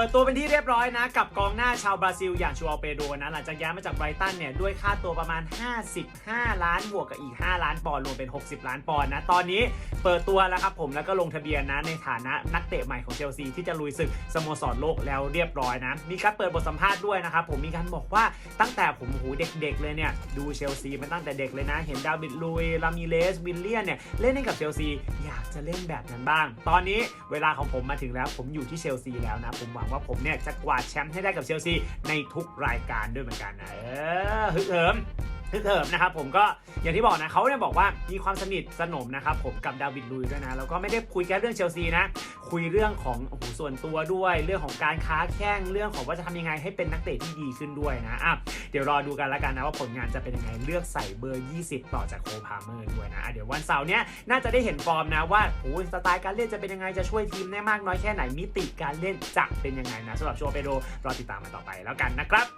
ปิดตัวเป็นที่เรียบร้อยนะ กับกองหน้าชาวบราซิล อย่างชูอัลเปโดนะหลังจากย้ายมาจากไบรตันเนี่ย ด้วยค่าตัวประมาณ 55 ล้านบวกกับอีก 5 ล้านปอนด์รวมเป็น 60 ล้านปอนด์นะ ตอนนี้ เปิดตัวแล้วครับผมแล้วก็ลงทะเบียนนะในฐานะนักเตะใหม่ของเชลซีที่จะลุยศึกสโมสรโลกแล้วเรียบร้อยนะ มีการเปิดบทสัมภาษณ์ด้วยนะครับผมมีการบอกว่าตั้งแต่ผมหูเด็กๆเลยเนี่ยดูเชลซีมาตั้งแต่เด็กเลยนะ เห็นดาวิดลุยลามิเลสวิลเลียนเนี่ยเล่นให้กับเชลซีอยากจะเล่นแบบนั้นบ้าง ตอนนี้เวลาของผมมาถึงแล้วผมอยู่ที่เชลซีแล้วนะ ผมหวังว่าผมเนี่ยจะกวาดแชมป์ให้ได้กับเชลซีในทุกรายการด้วยเหมือนกันนะเออฮึกเหิม ฮึกเหิมนะครับผมก็อย่างที่บอกนะเขาเนี่ยบอกว่ามีความสนิทสนมนะครับผมกับดาวิดลุยด้วยนะแล้วก็ไม่ได้คุยแค่เรื่องเชลซีนะ คุยเรื่องของโอ้โหส่วนตัวด้วยเรื่องของการค้าแข่งเรื่องของว่าจะทำยังไงให้เป็นนักเตะที่ดีขึ้นด้วยนะอะเดี๋ยวรอดูกันล้วกันนะว่าผลงานจะเป็นยังไงเลือกใส่เบอร์ 20 ต่อจากโคพาเมอร์ด้วยนะะเดี๋ยววันเสาร์เนี้ยน่าจะได้เห็นฟอร์มนะว่าโอ้สไตล์การเล่นจะเป็นยังไงจะช่วยทีมได้มากน้อยแค่ไหนมิติการเล่นจะเป็นยังไงนะสำหรับโชเปโดรอติดตามมาต่อไปแล้วกันนะครับ